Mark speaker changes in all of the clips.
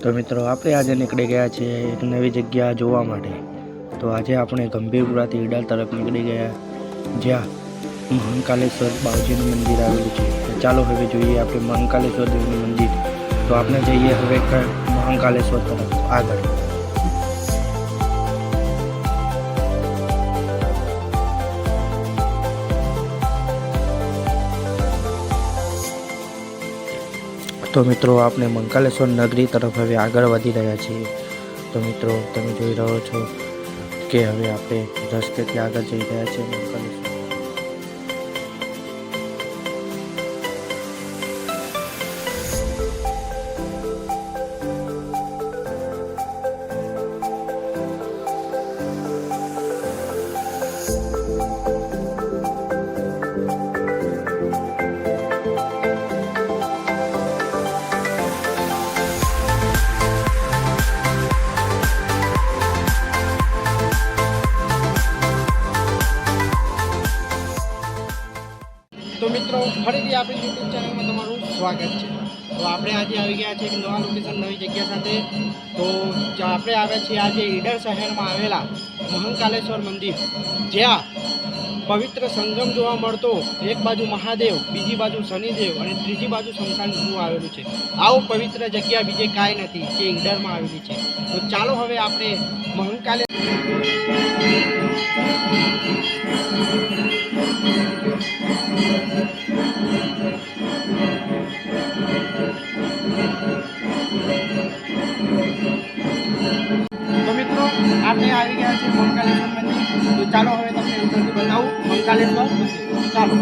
Speaker 1: તો મિત્રો, આપણે આજે નીકળી ગયા છીએ એક નવી જગ્યા જોવા માટે. તો આજે આપણે ગંભીરપુરાથી ઈડર તરફ નીકળી ગયા, જ્યાં મહંકાલેશ્વર બાવજીનું મંદિર આવેલું છે. ચાલો હવે જોઈએ આપણે મહાકાલેશ્વર દેવનું મંદિર. તો આપણે જઈએ હવે મહંકાલેશ્વર તરફ આગળ. તો મિત્રો, આપણે મંકાલેશ્વર નગરી તરફ હવે આગળ વધી રહ્યા છીએ. તો મિત્રો, તમે જોઈ રહ્યો છો કે હવે આપણે રસ્તેથી આગળ જઈ રહ્યા છીએ મંકાલેશ્વર
Speaker 2: ફરીથી આપણી યુટ્યુબ ચેનલમાં તમારું સ્વાગત છે. તો આપણે આજે આવી ગયા છીએ એક નવા લોકેશન નવી જગ્યા સાથે. તો આપણે આવ્યા છીએ આજે ઈડર શહેરમાં આવેલા મહંકાલેશ્વર મંદિર. જ્યાં પવિત્ર સંગમ જોવા મળતો. એક બાજુ મહાદેવ, બીજી બાજુ શનિદેવ અને ત્રીજી બાજુ શમશાન ગૃહ આવેલું છે. આવું પવિત્ર જગ્યા બીજે કાંઈ નથી, જે ઈડરમાં આવેલી છે. તો ચાલો હવે આપણે મહંકાલે આપણે આવી ગયા છે મંકાલેશ્વર મંદિર તો ચાલો હવે તમને અંદરથી બતાવું. મંકાલેશ્વર મંદિર ચાલો.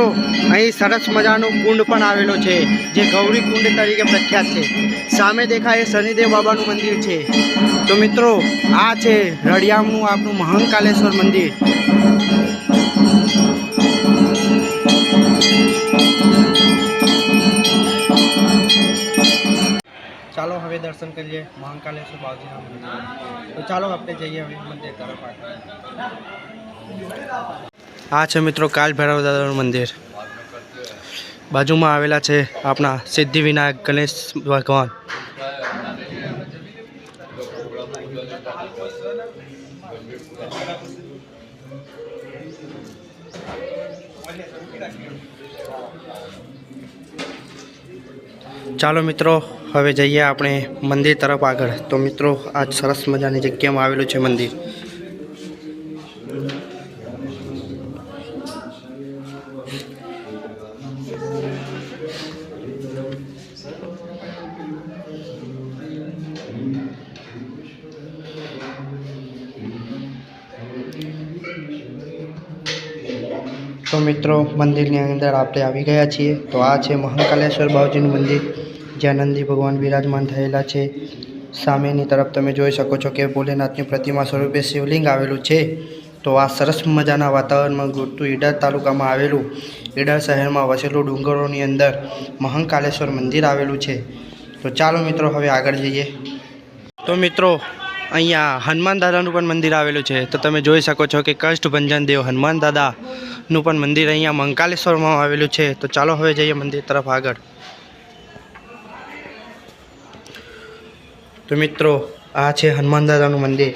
Speaker 2: મિત્રો, અહીં સરસ મજાનું કુંડ પણ આવેલો છે, જે ગૌરી કુંડ તરીકે પ્રખ્યાત છે. સામે દેખાય શનિદેવ બાબાનું મંદિર છે. તો મિત્રો, આ છે રળિયામનું આપણું મહંકાલેશ્વર મંદિર. ચાલો હવે દર્શન કરીએ મહંકાલેશ્વર બાવજીના મંદિર તો ચાલો આપણે જઈએ હવે મંદિર તરફ આગળ. આ છે મિત્રો કાલ ભૈરવ દાદાનું મંદિર. બાજુમાં આવેલા છે આપણા સિદ્ધિ વિનાયક ગણેશ ભગવાન. ચાલો મિત્રો, હવે જઈએ આપણે મંદિર તરફ આગળ. તો મિત્રો આ સરસ મજાની જગ્યામાં આવેલું છે મંદિર. તો મિત્રો, મંદિરની અંદર આપણે આવી ગયા છીએ. તો આ છે મહાકાલેશ્વર બાવજીનું મંદિર, જ્યાં નંદી ભગવાન બિરાજમાન થયેલા છે. સામેની તરફ તમે જોઈ શકો છો કે ભોલેનાથની પ્રતિમા સ્વરૂપે શિવલિંગ આવેલું છે. તો આ સરસ મજાના વાતાવરણમાં ગુરતું ઈડર તાલુકામાં આવેલું ઈડર શહેરમાં વસેલું ડુંગરોની અંદર મહાકાલેશ્વર મંદિર આવેલું છે. તો ચાલો મિત્રો, હવે આગળ જઈએ. તો મિત્રો અહીંયા હનુમાન દાદાનું પણ મંદિર આવેલું છે. તો તમે જોઈ શકો છો કે કષ્ટભંજન દેવ હનુમાન દાદાનું પણ મંદિર અહીંયા મંકાલેશ્વરમાં આવેલું છે. તો ચાલો હવે જઈએ મંદિર તરફ આગળ. તો મિત્રો, આ છે હનુમાન દાદાનું મંદિર.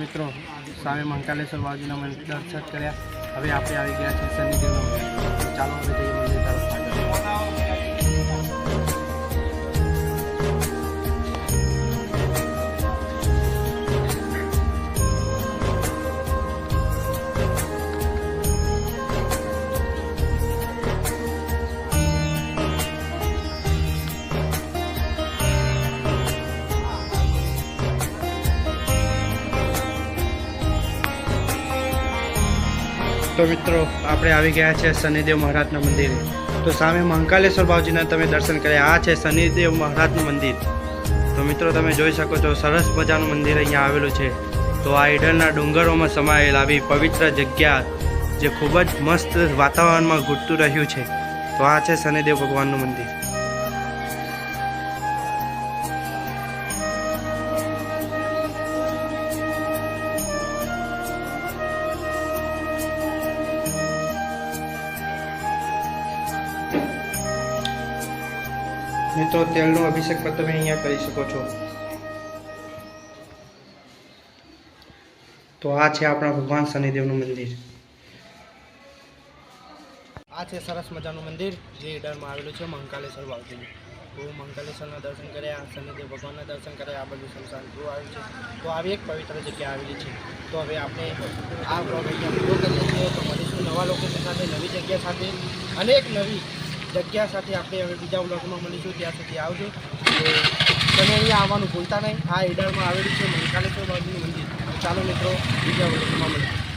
Speaker 2: મિત્રો, સામે મંકાલેશ્વર બાજુના મંદિર દર્શન કર્યા. હવે આપણે આવી ગયા છીએ શનિદેવના ચાલો હવે જઈએ મંદિર તરફ તો મિત્રો, આપણે આવી ગયા છે શનિદેવ મહારાજના મંદિરે. તો સામે મહાકાલેશ્વર બાવજીના તમે દર્શન કર્યા. આ છે શનિદેવ મહારાજનું મંદિર. તો મિત્રો, તમે જોઈ શકો છો, સરસ મજાનું મંદિર અહીંયા આવેલું છે. તો આ ઈડરના ડુંગરોમાં સમાયેલ આવી પવિત્ર જગ્યા જે ખૂબ જ મસ્ત વાતાવરણમાં ઘૂંટતું રહ્યું છે. તો આ છે શનિદેવ ભગવાનનું મંદિર. મિત્રો, તેલનો અભિષેક પણ તમે અહીંયા કરી શકો છો. તો આ છે આપણા ભગવાન શનિદેવનું મંદિર. આ છે સરસ મજાનું મંદિર, જે ઈડરમાં આવેલું છે મંકાલેશ્વર બાવજીનું તો મંકાલેશ્વરના દર્શન કર્યા શનિદેવ ભગવાનના દર્શન કર્યા, આ બધું સંસાર ગૃહ આવ્યું છે. તો આવી એક પવિત્ર જગ્યા આવેલી છે. તો હવે આપણે આ બ્લોગ પૂરો કરીએ છીએ. તો મળીશું નવા લોકેશન સાથે, નવી જગ્યા સાથે. અનેક નવી જગ્યા સાથે આપણે હવે બીજા બ્લોગમાં મળીશું. ત્યાં સુધી આવજો. તમે અહીંયા આવવાનું ભૂલતા નહીં. આ ઈડરમાં આવેલું છે મહિકાલેશ્વર બાજુનું મંદિર. ચાલો મિત્રો, બીજા બ્લોગમાં મળીશું